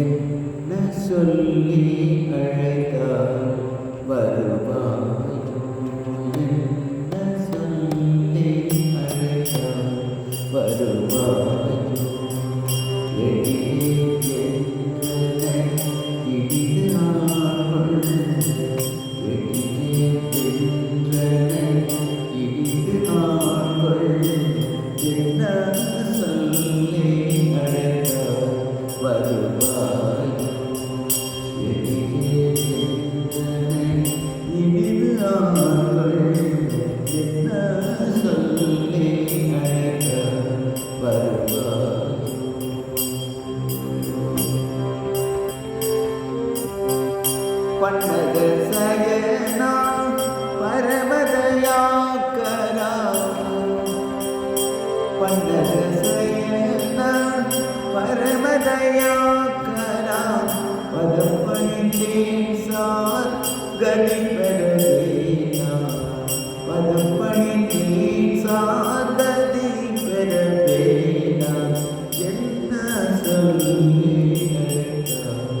என்ன சொல்லி அழைத்தால் வருவாய்? என்ன சொல்லி அழைத்தால் வருவாய்? எளியே பன்னக சயனா பரமதயாக்கரா பன்னக சயனா பரமதயாக்கரா பதம் பணிந்தேன் சார் கதி பெறவேனா பதம் பணிந்தேன் சார் கதி பெறவேனா என்ன சொல்லி அழைத்தால்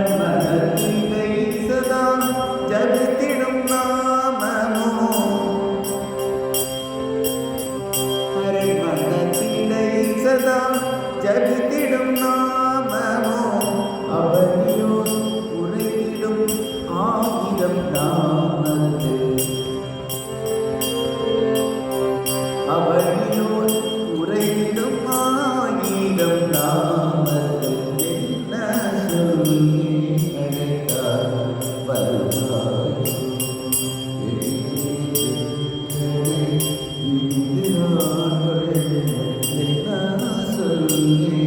அரண்மனத்திலே சதா ஜபித்திடும் நாமமோ ஜபித்திடும் நாமமோ அவனியோ உரைத்திடும் ஆயிரம் நாமது அவனியோ உரைத்திடும் ஆயிரம் நாமது என்ன சொல்லி? என்ன சொல்லி அழைத்தால்